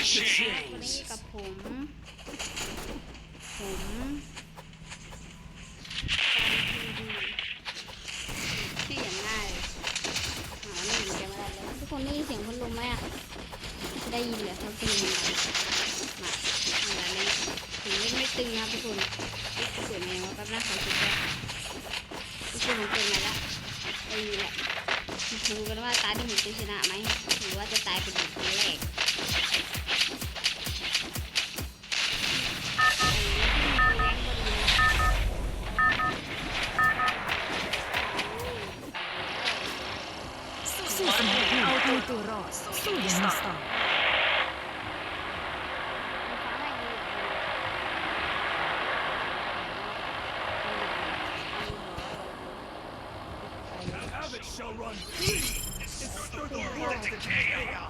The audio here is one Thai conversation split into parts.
วันนี้กับผม ผมที่อย่างง่ายหาไม่เห็นจะมาได้เลยทุกคนได้ยินเสียงพัดลมไหมอะได้ยินเลยครับเป็นยังไงมาอะไรเล่นถึงเล่นไม่ตึงนะทุกคนเสียงยังไงวแป๊บนะขอคิดว่าทุกคนผมเป็นไงละไอ้นี่แหละดูกันว่าตาที่ผมจะชนะไหมหรือว่าจะตายเป็นคนแรก Kulturos, Suyan Shall run free! It's the world into chaos!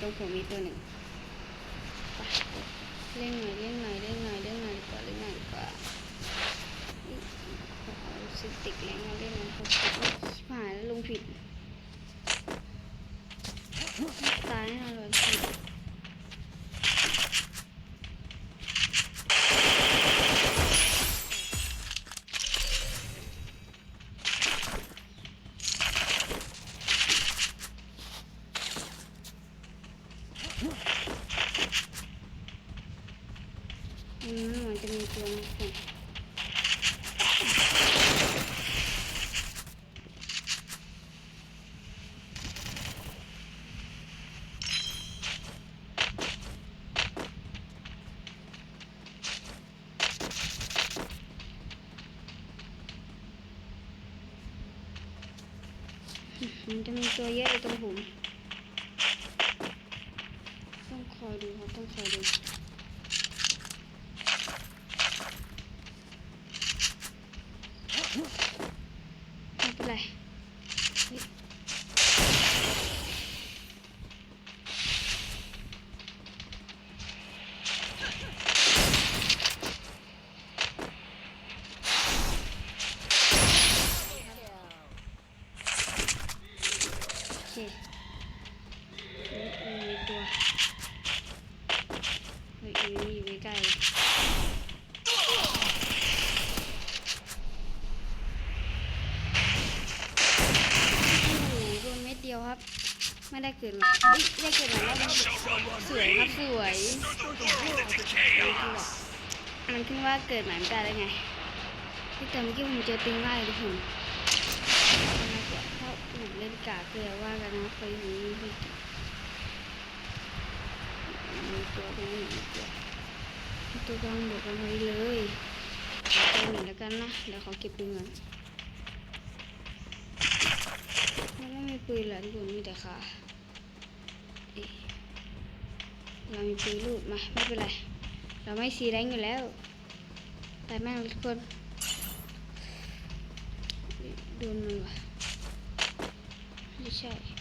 ตรงผมมีตัวหนึ่งไปเล่นหน่อยเล่นหน่อยเล่นหน่อยเล่นหน่อยดีกว่าเล่นหน่อยดีกว่านี่เอซิติกแรงมาเล่นมันเขาติดหายแล้วลงผิดตายแน่นอนเลยผิด อืมเหมือนจะมีตัวนะคุณ มันจะมีตัวเยอะอยู่ตรงผมต้องคอยดูครับต้องคอยดู ไม่เป็นไรเฮ้ยโอเคเฮ้ยเออมีตัวเฮ้ยอีนี่อยู่ใกล้ๆเลยโอ้โหโดนเม็ดเดียวครับ ได้เกิดใหม่ได้เกิดใหม่แล้วสวยครับสวยมันขึ้นว่าเกิดใหม่ไม่ได้ได้ไงที่แต่เมื่อกี้ผมเจอปิงไล่ทุกคนน่าผมเล่นกาเกลือว่ากันนะเคยมีมีตัวตรงนี้ตัวตัวกลางบวกกันไว้เลยตัวหนึ่งแล้วกันนะเดี๋ยวขอเก็บปืนก่อนไม่มีปืนเหรอทุกคนมีแต่ขา เอ๊ะเรามีปืนลูดมาไม่เป็นไร เราไม่ซีแรงอยู่แล้วไปแม่งทุกคนโดนมันวะไม่ใช่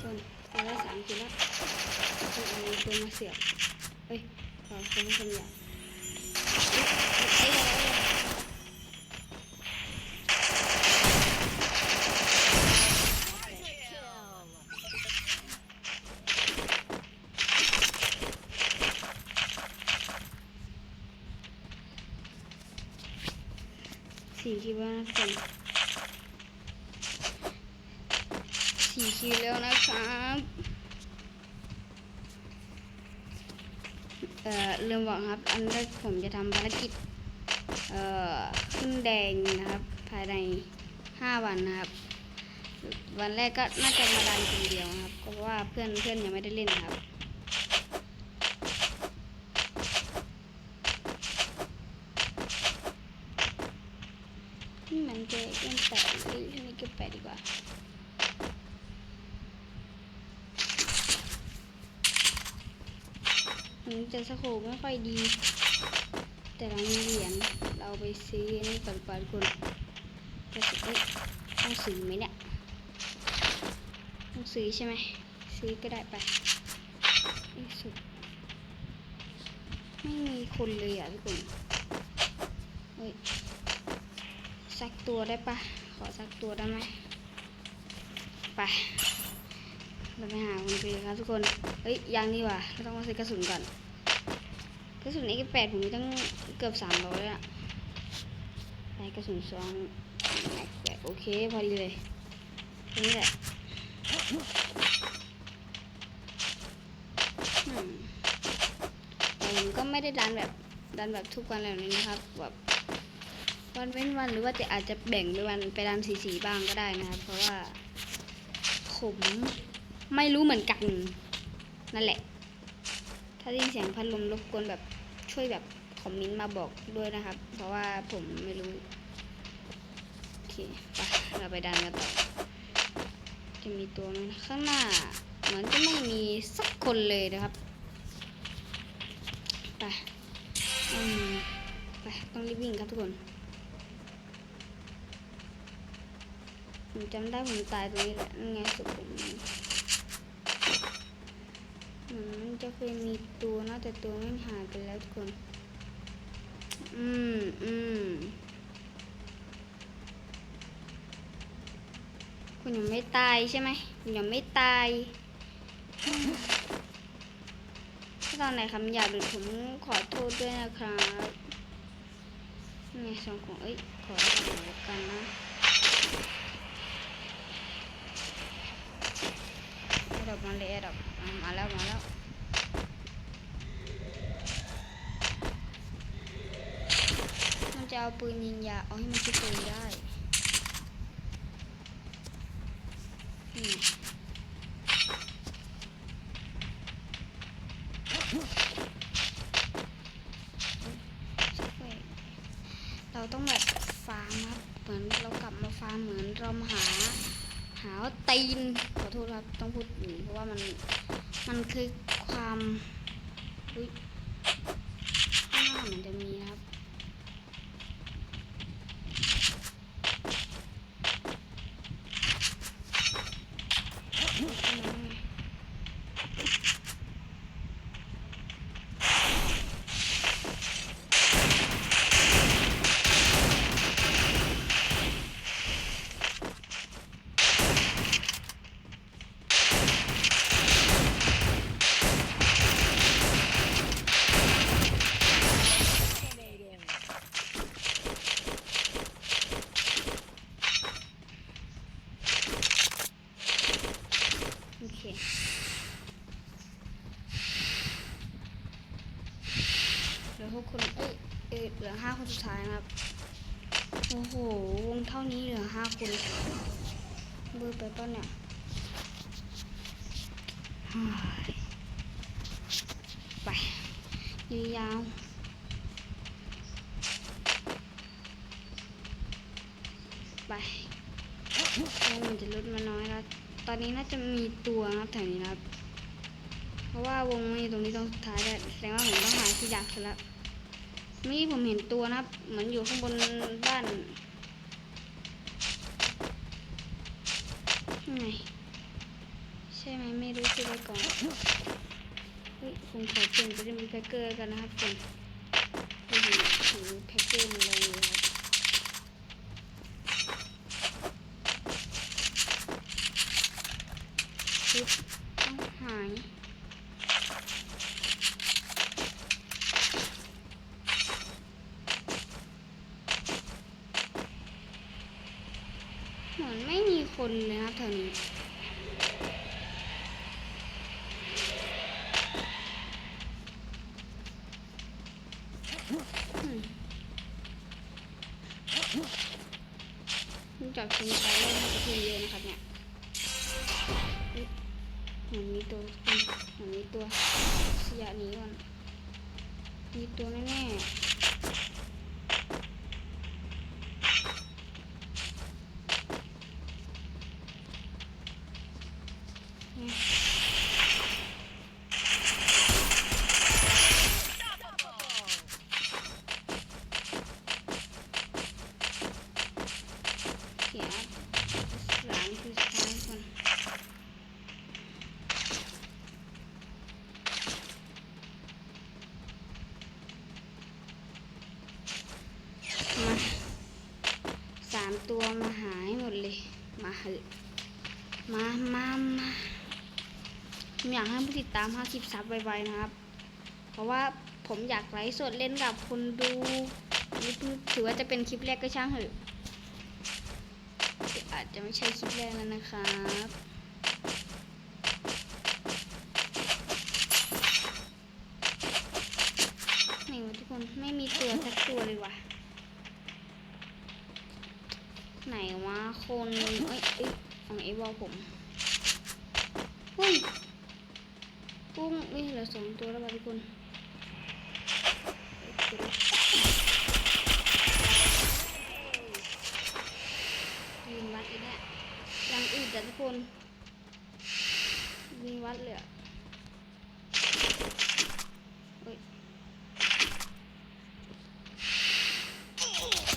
คนตัวละสามคิดแล้วเอาตัวมาเสียบเอ้ยขอคนคนใหญ่เอ้ยเอ้ยเอ้ยสี่คิดว่านะคน สี่คิดแล้วนะครับเอ่อลืมบอกครับ อันแรกผมจะทำภารกิจเอ่อขึ้นแดงนะครับ ภายในห้าวันนะครับ วันแรกก็น่าจะมาดันคนเดียวนะครับ ก็เพราะว่าเพื่อนเพื่อนยังไม่ได้เล่นนะครับนี่มันเกมเกมแปดเอ้ยช่นเกมแปดดีกว่า ถึงจะสโคปไม่ค่อยดี แต่เรามีเหรียญเราไปซื้อนี่ก่อนก่อนคุณจะซื้อต้องซื้อไหมเนี่ยต้องซื้อใช่ไหมซื้อก็ได้ไปไอ้สุดไม่มีคนเลยอะทุกคนเฮ้ยสักตัวได้ปะขอสักตัวได้ไหมไป เราไปหาคนคุยครับทุกคน เฮ้ยยังนี่ว่ะเราต้องมาซื้อกระสุนก่อน กระสุน X8 ผมมีตั้งเกือบสามร้อยอะใช้กระสุนซองแม็กแบบโอเคพอดีเลย นี่แหละแต่ผมก็ไม่ได้ดันแบบดันแบบทุกวันแบบนี้นะครับแบบวันเว้นวันหรือว่าจะอาจจะแบ่งไปวันไปดันสีสีบ้างก็ได้นะครับ เพราะว่าผม ไม่รู้เหมือนกัน นั่นแหละ ถ้าได้ยินเสียงพัดลมรบกวนแบบช่วยแบบคอมเมนต์มาบอกด้วยนะครับ เพราะว่าผมไม่รู้ โอเคไปเราไปดันกันต่อจะมีตัวไหมข้างหน้า เหมือนจะไม่มีสักคนเลยนะครับ ไปอืมไปต้องรีบวิ่งครับทุกคนผมจำได้ผมตายตรงนี้แหละนั่นไงสุดผม เหมือนมันจะเคยมีตัวนะแต่ตัวไม่หายไปแล้วทุกคน อืมอืมคุณยังไม่ตายใช่ไหมคุณยังไม่ตายถ้าตอนไหนคำหยาบหรือผมขอโทษด้วยนะครับนี่ไงสองของเอ้ยขอเอาหน่อยละกันนะแอดดอกมาเลยแอดดอก มาแล้วมาแล้วมันจะเอาปืนยิงยาเอาให้มันคิดปืนได้นี่เราต้องแบบฟาร์มครับเหมือนเรากลับมาฟาร์มเหมือนเรามาหา หาว่าตีนขอโทษครับต้องพูดอย่างนี้เพราะว่ามันมันคือความอุ้ยข้างหน้ามันจะมีนะครับ โอเคเหลือหกคน เอ้ยเอ้ยเหลือห้าคนสุดท้ายนะครับ โอ้โห วงเท่านี้เหลือห้า คนเบอไปป่ะเนี่ยเฮ้ยไปยาวไปแล้วมันจะลดมาน้อยแล้ว ตอนนี้น่าจะมีตัวครับแถวนี้ครับ เพราะว่าวงมันอยู่ตรงนี้ตรงสุดท้ายแล้วแสดงว่าผมต้องหาที่ดักซะแล้วเมื่อกี้ผมเห็นตัวนะครับ เหมือนอยู่ข้างบนบ้าน ข้างใช่ไหมไม่รู้ชื่อไปก่อนเฮ้ยผมขอเปลี่ยนไปเป็นแพ็กเกอร์กันนะครับผมผมถือแพ็กเกอร์มาเลยครับปึ๊บต้องหาย เหมือนไม่มี คนเลยนะแถวนี้อืมจากทีมไปเล่นกับทีมเยอะนะครับเนี่ยเหมือนมีตัวเหมือนมีตัวเสียนี้ก่อนมีตัวแน่ๆ ตัวมาหายหมดเลย มาเหอมามามาผมอยากให้ผู้ติดตาม 50 ซับไวๆนะครับ เพราะว่าผมอยากไลฟ์สดเล่นกับคนดูนี่ถือว่าจะเป็นคลิปแรกก็ช่างเหอะอาจจะไม่ใช่คลิปแรกแล้วนะครับนวะทุกคนไม่มีตัวสักตัวเลยว่ะ ไหนวะคนเอ้ยเอ้ยของไอ้บอลผมเฮ้ยกุ้งนี่เหลือสองตัวแล้วว่ะทุกคนยิงวัดอีกเนี่ยยังอึดแต่ทุกคนยิงวัดเลยอะเฮ้ย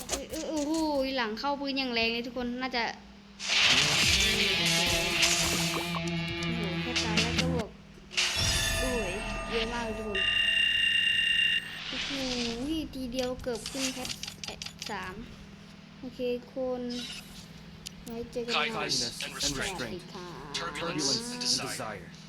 เอ้ยเอ้ยโอ้โหหลัง เข้าปืนอย่างแรงเลยทุกคนน่าจะโอ้โหแค่ตายแล้วก็บวกโอ้ยเยอะมากเลยทุกคนโอ้โหทีเดียวเกือบขึ้นแค่สามโอเคคนไว้เจอกันใหม่ Kindness and สวัส restraint. ดีค่ะ Turbulence and and desire. desire.